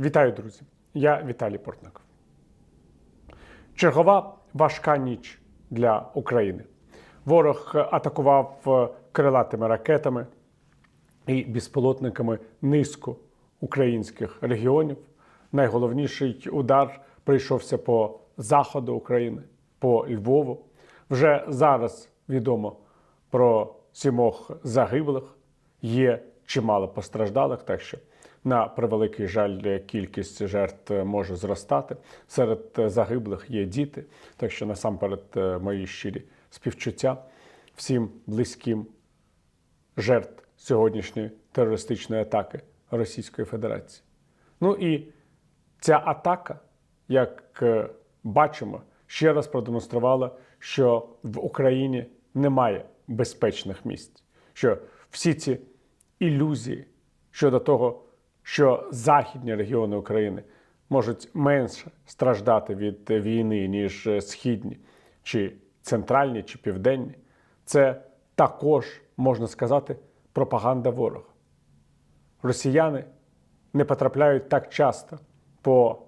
Вітаю, друзі! Я Віталій Портников. Чергова важка ніч для України. Ворог атакував е, крилатими ракетами і безпілотниками низку українських регіонів. Найголовніший удар прийшовся по заходу України, по Львову. Вже зараз відомо про сімох загиблих. Є чимало постраждалих, так що на превеликий жаль, кількість жертв може зростати. Серед загиблих є діти, так що насамперед е, мої щирі співчуття всім близьким жертв сьогоднішньої терористичної атаки Російської Федерації. Ну і ця атака, як е, бачимо, ще раз продемонструвала, що в Україні немає безпечних місць, що всі ці ілюзії щодо того, що західні регіони України можуть менше страждати від війни, ніж східні, чи центральні, чи південні, це також можна сказати пропаганда ворога. Росіяни не потрапляють так часто по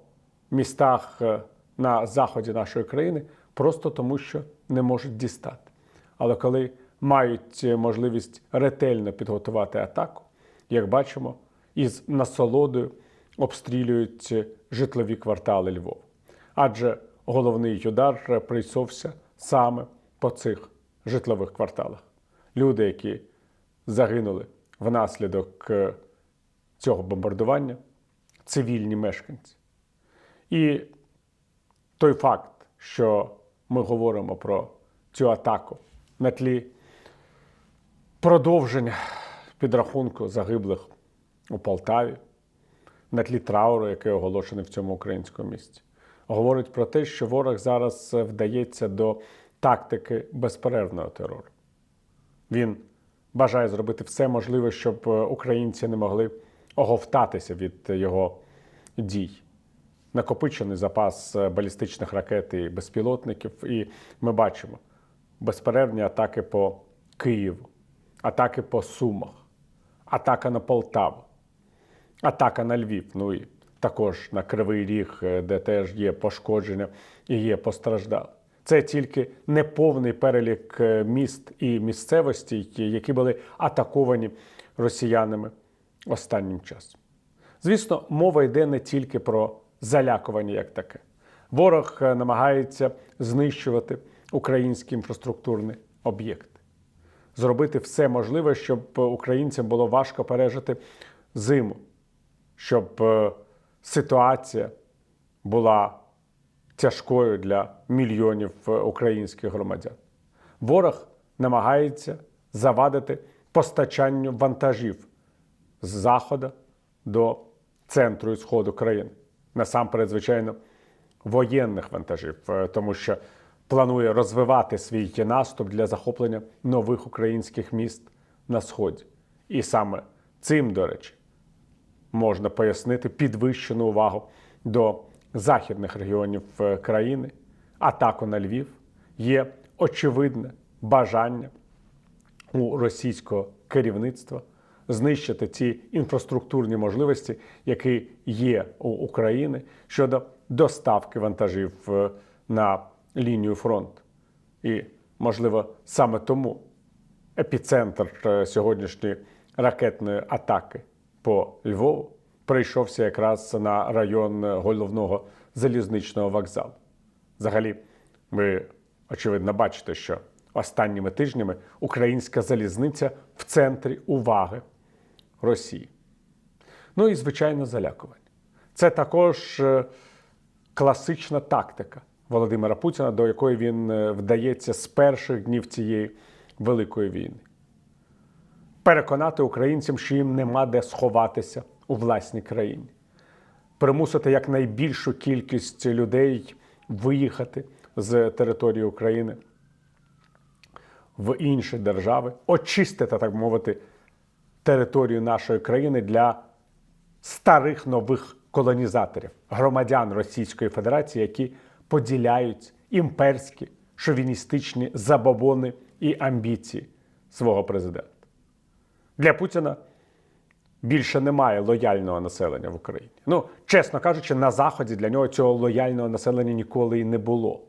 містах е, на заході нашої країни, просто тому, що не можуть дістати. Але коли мають можливість ретельно підготувати атаку, як бачимо, із насолодою обстрілюють житлові квартали Львова. Адже головний удар прийшовся саме по цих житлових кварталах. Люди, які загинули внаслідок е, цього бомбардування, цивільні мешканці. І той факт, що ми говоримо про цю атаку на тлі продовження підрахунку загиблих у Полтаві, на тлі трауру, який оголошений в цьому українському місті, говорить про те, що ворог зараз вдається до тактики безперервного терору. Він бажає зробити все можливе, щоб українці не могли оговтатися від його дій. Накопичений запас балістичних ракет і безпілотників, і ми бачимо безперервні атаки по Києву, атаки по Сумах, атака на Полтаву, атака на Львів. Ну і також на Кривий Ріг, е, де теж є пошкодження і є постраждали. Це тільки неповний перелік е, міст і місцевостей, які були атаковані росіянами останнім часом. Звісно, мова йде не тільки про залякування як таке. Ворог е, намагається знищувати українські інфраструктурні об'єкти, зробити все можливе, щоб українцям було важко пережити зиму, щоб е, ситуація була тяжкою для мільйонів е, українських громадян. Ворог намагається завадити постачанню вантажів з заходу до центру і сходу країни. Насамперед, звичайно, воєнних вантажів, е, тому що планує розвивати свій наступ для захоплення нових українських міст на сході. І саме цим, до речі, можна пояснити підвищену увагу до західних регіонів е, країни, атаку на Львів, є очевидне бажання у російського керівництва знищити ці інфраструктурні можливості, які є у України щодо доставки вантажів е, на лінію фронту. І, можливо, саме тому епіцентр е, сьогоднішньої ракетної атаки по Львову прийшовся якраз на район головного залізничного вокзалу. Взагалі, ви очевидно бачите, що останніми тижнями українська залізниця в центрі уваги Росії. Ну і, звичайно, залякування. Це також е, класична тактика Володимира Путіна, до якої він е, вдається з перших днів цієї великої війни. Переконати українцям, що їм нема де сховатися у власній країні, примусити якнайбільшу кількість людей виїхати з території України в інші держави, очистити, так мовити, територію нашої країни для старих нових колонізаторів, громадян Російської Федерації, які поділяють імперські шовіністичні забобони і амбіції свого президента. Для Путіна більше немає лояльного населення в Україні. Ну, чесно кажучи, на Заході для нього цього лояльного населення ніколи і не було.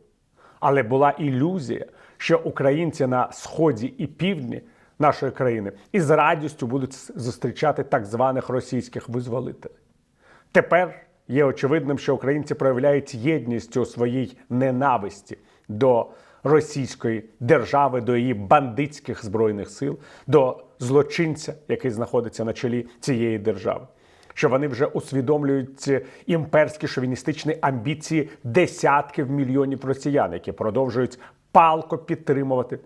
Але була ілюзія, що українці на сході і півдні нашої країни із радістю будуть зустрічати так званих російських визволителей. Тепер є очевидним, що українці проявляють єдність у своїй ненависті до російської держави, до її бандитських збройних сил, до злочинця, який знаходиться на чолі цієї держави. Що вони вже усвідомлюють імперські шовіністичні амбіції десятків мільйонів росіян, які продовжують палко підтримувати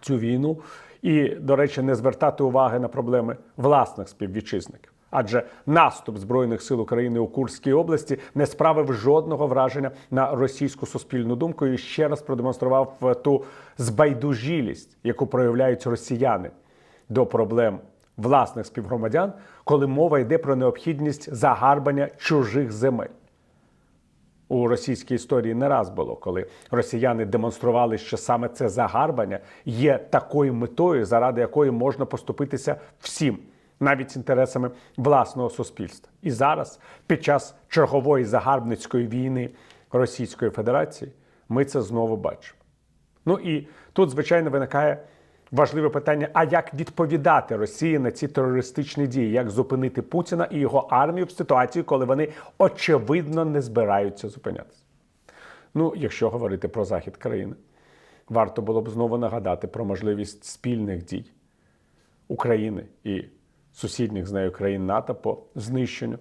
цю війну і, до речі, не звертати уваги на проблеми власних співвітчизників. Адже наступ збройних сил України у Курській області не справив жодного враження на російську суспільну думку і ще раз продемонстрував е, ту збайдужілість, яку проявляють росіяни до проблем власних співгромадян, коли мова йде про необхідність загарбання чужих земель. У російській історії не раз було, коли росіяни демонстрували, що саме це загарбання є такою метою, заради якої можна поступитися всім, навіть інтересами власного суспільства. І зараз, під час чергової загарбницької війни Російської Федерації, ми це знову бачимо. Ну і тут, звичайно, виникає важливе питання: а як відповідати Росії на ці терористичні дії, як зупинити Путіна і його армію в ситуації, коли вони очевидно не збираються зупинятися? Ну, якщо говорити про захід країни, варто було б знову нагадати про можливість спільних дій України і сусідніх з нею країн НАТО по знищенню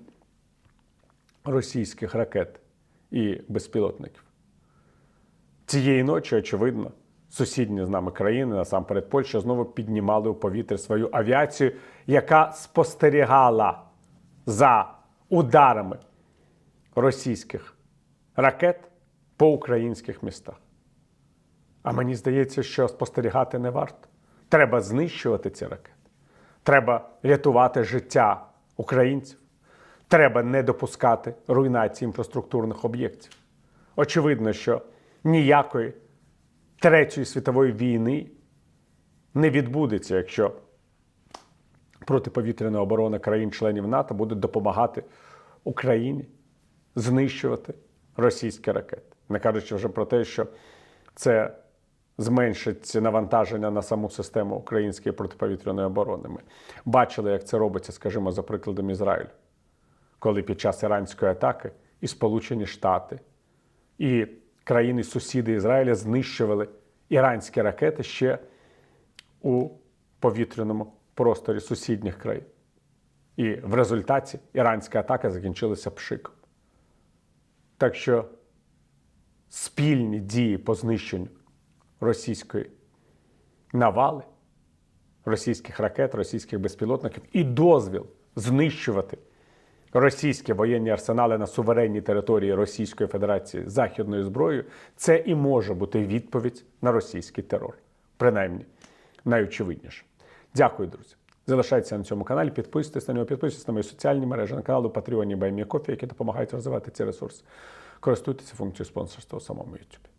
російських ракет і безпілотників. Цієї ночі, очевидно, сусідні з нами країни, насамперед Польща, знову піднімали у повітря свою авіацію, яка спостерігала за ударами російських ракет по українських містах. А мені здається, що спостерігати не варто. Треба знищувати ці ракети. Треба рятувати життя українців. Треба не допускати руйнації інфраструктурних об'єктів. Очевидно, що ніякої Третьої світової війни не відбудеться, якщо протиповітряна оборона країн-членів НАТО буде допомагати Україні знищувати російські ракети. Не кажучи вже про те, що це зменшить навантаження на саму систему української протиповітряної оборони. Ми бачили, як це робиться, скажімо, за прикладом Ізраїлю, коли під час іранської атаки і Сполучені Штати, і країни-сусіди Ізраїля знищували іранські ракети ще у повітряному просторі сусідніх країн. І в результаті іранська атака закінчилася пшиком. Так що спільні дії по знищенню російської навали, російських ракет, російських безпілотників і дозвіл знищувати російські воєнні арсенали на суверенній території Російської Федерації західною зброєю, це і може бути відповідь на російський терор. Принаймні, найочевидніше. Дякую, друзі. Залишайтеся на цьому каналі, підписуйтесь на нього, підписуйтесь на мої соціальні мережі, на канал у Patreon і Баймі Кофі, які допомагають розвивати ці ресурси. Користуйтеся функцією спонсорства у самому YouTube.